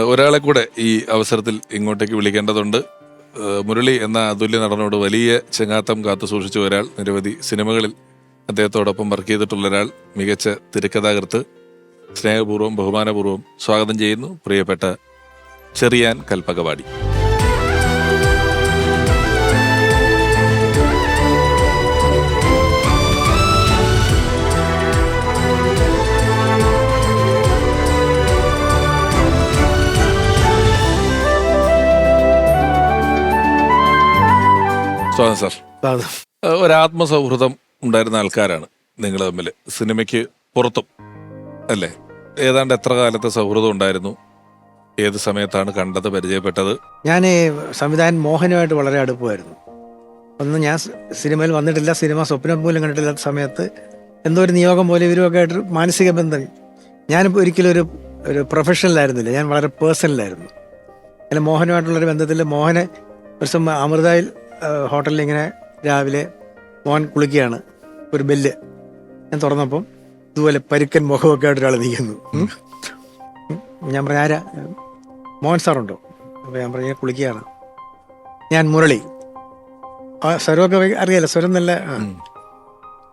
ഒരാളെ കൂടെ ഈ അവസരത്തിൽ ഇങ്ങോട്ടേക്ക് വിളിക്കേണ്ടതുണ്ട്. മുരളി എന്ന അതുല്യ നടനോട് വലിയ ചങ്ങാത്തം കാത്തു സൂക്ഷിച്ച ഒരാൾ നിരവധി സിനിമകളിൽ അദ്ദേഹത്തോടൊപ്പം വർക്ക് ചെയ്തിട്ടുള്ള ഒരാൾ മികച്ച തിരക്കഥാകൃത്ത് സ്നേഹപൂർവം ബഹുമാനപൂർവം സ്വാഗതം ചെയ്യുന്നു. പ്രിയപ്പെട്ട ചെറിയാൻ കൽപ്പകവാടി. സ്വാഗതം സാർ. ഒരാത്മസൗഹൃദം ഉണ്ടായിരുന്ന ആൾക്കാരാണ് നിങ്ങൾ തമ്മിൽ സിനിമയ്ക്ക് പുറത്തും അല്ലേ? ഏതാണ്ട് എത്ര കാലത്തെ സൗഹൃദം ഉണ്ടായിരുന്നു? ഏത് സമയത്താണ് കണ്ടത് പരിചയപ്പെട്ടത്? ഞാൻ സംവിധായകൻ മോഹനുമായിട്ട് വളരെ അടുപ്പമായിരുന്നു. ഒന്ന് ഞാൻ സിനിമയിൽ വന്നിട്ടില്ല സിനിമ സ്വപ്നം പോലും കണ്ടിട്ടില്ലാത്ത സമയത്ത്. എന്തോ ഒരു നിയോഗം പോലെ ഇവരുമൊക്കെ ആയിട്ട് മാനസിക ബന്ധം. ഞാനിപ്പോൾ ഒരിക്കലും ഒരു ഒരു പ്രൊഫഷണലായിരുന്നില്ല ഞാൻ വളരെ പേഴ്സണലായിരുന്നു അങ്ങനെ മോഹനുമായിട്ടുള്ളൊരു ബന്ധത്തിൽ മോഹനെ ഒരു ദിവസം അമൃതയിൽ ഹോട്ടലിൽ ഇങ്ങനെ രാവിലെ മോൻ കുളിക്കുകയാണ്. ഒരു ബെല്ല്. ഞാൻ തുറന്നപ്പം ഇതുപോലെ പരുക്കൻ മുഖമൊക്കെ ആയിട്ട് ഒരാൾ നിൽക്കുന്നു. ഞാൻ പറഞ്ഞു ആരാ? മോഹൻ സാറുണ്ടോ? അപ്പോൾ ഞാൻ പറഞ്ഞു "ഞാൻ കുളിക്കുകയാണ്. ഞാൻ മുരളി. ആ സ്വരമൊക്കെ അറിയാലോ സ്വരം നല്ല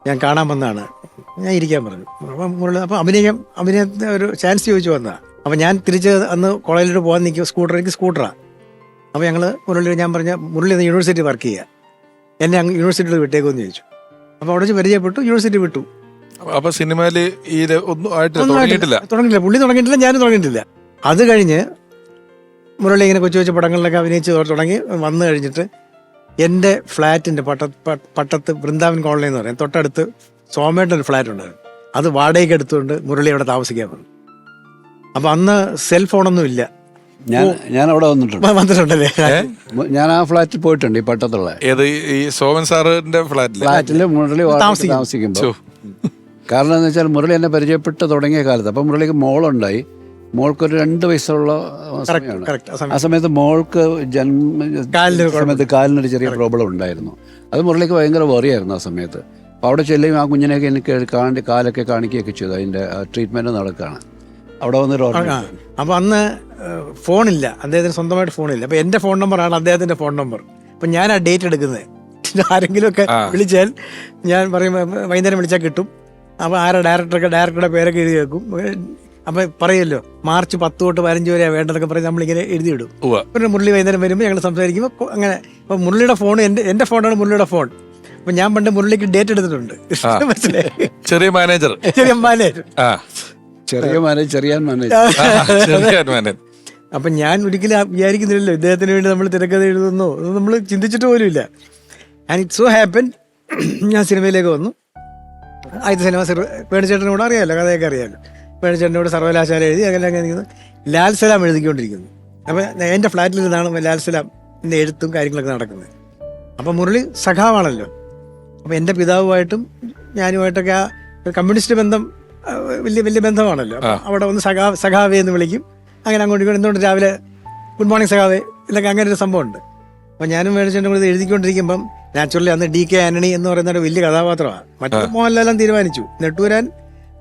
ഞാൻ കാണാൻ വന്നതാണ്. ഞാൻ ഇരിക്കാൻ പറഞ്ഞു. അപ്പം മുരളി അപ്പം അഭിനയം അഭിനയത്തിന് ഒരു ചാൻസ് ചോദിച്ചു വന്നതാണ് അപ്പം ഞാൻ തിരിച്ച് അന്ന് കോളേജിലോട്ട് പോകാൻ നിൽക്കും സ്കൂട്ടർ എനിക്ക് സ്കൂട്ടറാണ് അപ്പോൾ ഞങ്ങൾ മുരളി ഞാൻ പറഞ്ഞ മുരളി എന്ന യൂണിവേഴ്സിറ്റി വർക്ക് ചെയ്യുക എന്നെ അങ്ങ് യൂണിവേഴ്സിറ്റിയിൽ വിട്ടേക്കുമെന്ന് ചോദിച്ചു. അപ്പോൾ അവിടെ വെച്ച് പരിചയപ്പെട്ടു യൂണിവേഴ്സിറ്റി വിട്ടു. അപ്പോൾ സിനിമയിൽ ഈ ഒന്നും ആയിട്ട് തുടങ്ങിയിട്ടില്ല? തുടങ്ങിയില്ല പുള്ളി തുടങ്ങിയിട്ടില്ല ഞാനും തുടങ്ങിയിട്ടില്ല. അത് കഴിഞ്ഞ് മുരളി ഇങ്ങനെ കൊച്ചു കൊച്ചു പടങ്ങളിലൊക്കെ അഭിനയിച്ച് തുടങ്ങി വന്നു കഴിഞ്ഞിട്ട് എന്റെ ഫ്ലാറ്റിന്റെ പട്ട പട്ടത്ത് വൃന്ദാവൻ കോളനി എന്ന് പറയും. തൊട്ടടുത്ത് സോമേട്ടൻ ഒരു ഫ്ലാറ്റ് ഉണ്ടായിരുന്നു അത് വാടകയ്ക്ക് എടുത്തുകൊണ്ട് മുരളി അവിടെ താമസിക്കാൻ വന്നു. അപ്പോൾ അന്ന് സെൽ ഫോണൊന്നും ഇല്ല. ഞാൻ ഞാൻ അവിടെ വന്നിട്ടുണ്ട്. വന്നിട്ടുണ്ടല്ലേ? ഞാൻ ആ ഫ്ലാറ്റിൽ പോയിട്ടുണ്ട് ഈ പട്ടത്തുള്ള. ഏത് ഈ- സോമൻ സാറിന്റെ ഫ്ലാറ്റിൽ? ഫ്ലാറ്റിൽ മുരളി താമസിക്കുമ്പോൾ കാരണം എന്ന് വെച്ചാൽ മുരളി എന്നെ പരിചയപ്പെട്ട് തുടങ്ങിയ കാലത്ത്. അപ്പം മുരളിക്ക് മോളുണ്ടായി. മോൾക്കൊരു രണ്ട് വയസ്സുള്ള സമയമാണ്. ആ സമയത്ത് മോൾക്ക് ജന്മ കാലിനൊരു സമയത്ത് കാലിനൊരു ചെറിയ പ്രോബ്ലം ഉണ്ടായിരുന്നു. അത് മുരളിക്ക് ഭയങ്കര വറിയായിരുന്നു ആ സമയത്ത്. അപ്പോൾ അവിടെ ചെല്ലുകയും ആ കുഞ്ഞിനെയൊക്കെ എനിക്ക് കാണി കാലൊക്കെ കാണിക്കുകയൊക്കെ ചെയ്തു. അതിന്റെ ട്രീറ്റ്മെന്റ് നടക്കുകയാണ്. അവിടെ വന്നൊരു ആ അപ്പം അന്ന് ഫോണില്ല. അദ്ദേഹത്തിന് സ്വന്തമായിട്ട് ഫോണില്ല. അപ്പം എന്റെ ഫോൺ നമ്പറാണ് അദ്ദേഹത്തിന്റെ ഫോൺ നമ്പർ അപ്പം ഞാൻ ആ ഡേറ്റ് എടുക്കുന്നത് ആരെങ്കിലുമൊക്കെ. വിളിച്ചാൽ ഞാൻ പറയും "വ- വൈകുന്നേരം വിളിച്ചാൽ കിട്ടും. അപ്പോൾ ആരാ ഡയറക്ടറൊക്കെ ഡയറക്ടറുടെ പേരൊക്കെ എഴുതി വെക്കും. അപ്പം പറയുമല്ലോ മാർച്ച് പത്ത് തൊട്ട് പതിനഞ്ച് വരെയാണ് വേണ്ടതൊക്കെ പറഞ്ഞ് നമ്മളിങ്ങനെ എഴുതിയിടും. പിന്നെ മുരളി വൈകുന്നേരം വരുമ്പോൾ ഞങ്ങൾ സംസാരിക്കുമ്പോൾ അങ്ങനെ അപ്പം മുരളിയുടെ ഫോൺ എന്റെ എന്റെ ഫോണാണ് മുരളിയുടെ ഫോൺ അപ്പം ഞാൻ പണ്ട് മുരളിക്ക് ഡേറ്റ് എടുത്തിട്ടുണ്ട്. ചെറിയ മാനേജർ ചെറിയ മാനേജർ ചെറിയ മാനേജ് ചെറിയാൻ മാനേ ചെറിയ മാനേജർ അപ്പം ഞാൻ ഒരിക്കലും വിചാരിക്കുന്നില്ലല്ലോ ഇദ്ദേഹത്തിന് വേണ്ടി നമ്മൾ തിരക്കഥ എഴുതുന്നോ. അത് നമ്മൾ ചിന്തിച്ചിട്ട് പോലും ഇല്ല. ആൻഡ് ഇറ്റ് സോ ഹാപ്പൻ ഞാൻ സിനിമയിലേക്ക് വന്നു. ആദ്യത്തെ സിനിമ സിർ കൂടെ അറിയാമല്ലോ കഥയൊക്കെ അറിയാമല്ലോ വേണിച്ചേട്ടനോട് സർവകലാശാല എഴുതി അങ്ങനെ അങ്ങനെ ഇരിക്കുന്നു ലാൽ സലാം എഴുതിക്കൊണ്ടിരിക്കുന്നു. അപ്പം എന്റെ ഫ്ലാറ്റിൽ നിന്നാണ് ലാൽ സലാം എന്റെ എഴുത്തും കാര്യങ്ങളൊക്കെ നടക്കുന്നത്. അപ്പം മുരളി സഖാവാണല്ലോ. അപ്പം എന്റെ പിതാവുമായിട്ടും ഞാനുമായിട്ടൊക്കെ ആ കമ്മ്യൂണിസ്റ്റ് ബന്ധം വലിയ വലിയ ബന്ധമാണല്ലോ. അവിടെ ഒന്ന് സഖാ സഖാവേ എന്ന് വിളിക്കും. അങ്ങനെ അങ്ങോട്ട് ഇങ്ങോട്ട് എന്തുകൊണ്ട് രാവിലെ ഗുഡ് മോർണിംഗ് സഖാവേ ഇതൊക്കെ അങ്ങനെ ഒരു സംഭവമുണ്ട്. അപ്പം ഞാനും മേടിച്ചിട്ട് കൂടി എഴുതിക്കൊണ്ടിരിക്കുമ്പം നാച്ചുറലി അന്ന് ഡി കെ ആന്റണി എന്ന് പറയുന്ന ഒരു വലിയ കഥാപാത്രമാണ്. മറ്റത് മോഹൻലാലും തീരുമാനിച്ചു. നെട്ടൂരാൻ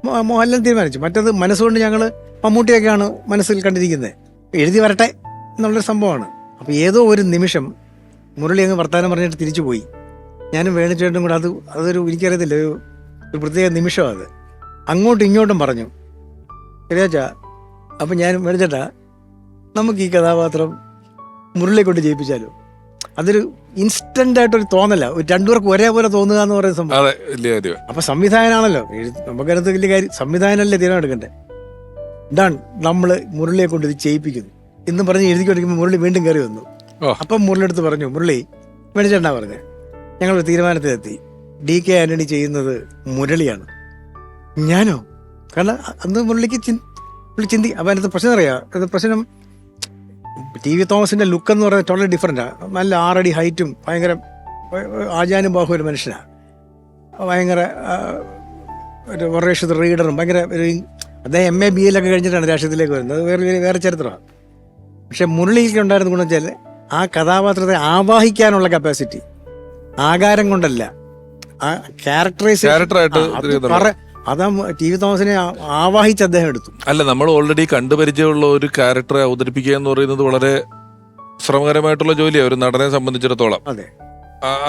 മോഹൻലാലും മോഹൻലാൽ തീരുമാനിച്ചു. മറ്റത് മനസ്സുകൊണ്ട് ഞങ്ങൾ മമ്മൂട്ടിയൊക്കെയാണ് മനസ്സിൽ കണ്ടിരിക്കുന്നത്. എഴുതി വരട്ടെ എന്നുള്ളൊരു സംഭവമാണ്. അപ്പോൾ ഏതോ ഒരു നിമിഷം മുരളി അങ്ങ് വർത്താനം പറഞ്ഞിട്ട് തിരിച്ചു പോയി ഞാനും വേണിച്ചേട്ടും കൂടെ അത് അതൊരു എനിക്കറിയത്തില്ല ഒരു പ്രത്യേക നിമിഷം അത്. അങ്ങോട്ടും ഇങ്ങോട്ടും പറഞ്ഞു. ശരിയാച്ചാ അപ്പം ഞാൻ മേടിച്ചേട്ടാ നമുക്ക് ഈ കഥാപാത്രം മുരളിയെ കൊണ്ട് ജയിപ്പിച്ചാലോ? അതൊരു ഇൻസ്റ്റന്റ് ആയിട്ടൊരു തോന്നല. ഒരു രണ്ടുപേർക്ക് ഒരേപോലെ തോന്നുക എന്ന് പറയുന്ന സംഭവം. അപ്പൊ സംവിധായകനാണല്ലോ. നമുക്കതിനകത്ത് വലിയ കാര്യം സംവിധാനമല്ലേ തീരുമാനം എടുക്കണ്ടേ? ഡൺ നമ്മൾ മുരളിയെ കൊണ്ട് ഇത് ചെയ്യിപ്പിക്കുന്നു. എന്ന് പറഞ്ഞ് എഴുതിക്കൊണ്ടിരിക്കുമ്പോൾ മുരളി വീണ്ടും കയറി വന്നു. അപ്പൊ മുരളി എടുത്ത് പറഞ്ഞു മുരളി മേടിച്ചേട്ടാ പറഞ്ഞത് ഞങ്ങൾ തീരുമാനത്തിലെത്തി. ഡി കെ ആന്റണി ചെയ്യുന്നത് മുരളിയാണ്. ഞാനോ? കാരണം അന്ന് പുള്ളിക്ക് ചിൻ- പുള്ളി ചിന്തി അപ്പം അതിനകത്ത് പ്രശ്നം അറിയാം? അത് പ്രശ്നം? ടി വി തോമസിന്റെ ലുക്ക് എന്ന് പറയുന്നത് ടോട്ടലി ഡിഫറെന്റാണ് നല്ല ആറടി ഹൈറ്റും ഭയങ്കര ആചാനും ബാഹു ഒരു മനുഷ്യനാണ് ഭയങ്കര ഒരു വർഷത്തെ റീഡറും ഭയങ്കര ഒരു അദ്ദേഹം എം എ ബി എല്ലൊക്കെ കഴിഞ്ഞിട്ടാണ് രാഷ്ട്രീയത്തിലേക്ക് വരുന്നത്. വേറെ വേറെ- ചരിത്രമാണ് പക്ഷെ മുരളിക്ക് ഉണ്ടായിരുന്ന ഗുണം വെച്ചാൽ ആ കഥാപാത്രത്തെ ആവാഹിക്കാനുള്ള കപ്പാസിറ്റി ആകാരം കൊണ്ടല്ല. ആ ക്യാരക്ടറൈസ് അത് ടി വി തോമസിനെ ആവാഹിച്ച് അദ്ദേഹം എടുത്തു. അല്ല നമ്മൾ ഓൾറെഡി കണ്ടുപരിചയമുള്ള ഒരു ക്യാരക്ടറെ അവതരിപ്പിക്കുക എന്ന് പറയുന്നത് വളരെ ശ്രമകരമായിട്ടുള്ള ജോലിയാണ് ഒരു നടനെ സംബന്ധിച്ചിടത്തോളം. അതെ.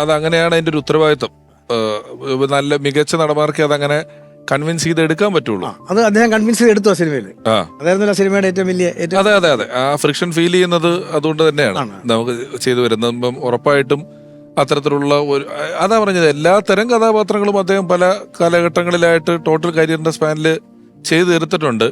അത് അങ്ങനെയാണ് അതിന്റെ ഒരു ഉത്തരവാദിത്വം. നല്ല മികച്ച നടന്മാർക്ക് അതങ്ങനെ കൺവിൻസ് ചെയ്ത് എടുക്കാൻ പറ്റുള്ളൂ അത് അദ്ദേഹം കൺവിൻസ് ചെയ്ത് എടുത്തു ആ സിനിമയിൽ. അതായിരുന്നല്ലോ സിനിമയുടെ ഏറ്റവും വലിയ അതെ അതെ അതെ. ആ ഫ്രിക്ഷൻ ഫീൽ ചെയ്യുന്നത് അതുകൊണ്ട് തന്നെയാണ് നമുക്ക് ചെയ്തു വരുന്നത്. ഉറപ്പായിട്ടും അത്തരത്തിലുള്ള ഒരു അതാ പറഞ്ഞത് എല്ലാ തരം കഥാപാത്രങ്ങളും അദ്ദേഹം പല കാലഘട്ടങ്ങളിലായിട്ട് ടോട്ടൽ കരിയറിന്റെ സ്പാനിൽ ചെയ്തു തീർത്തിട്ടുണ്ട്.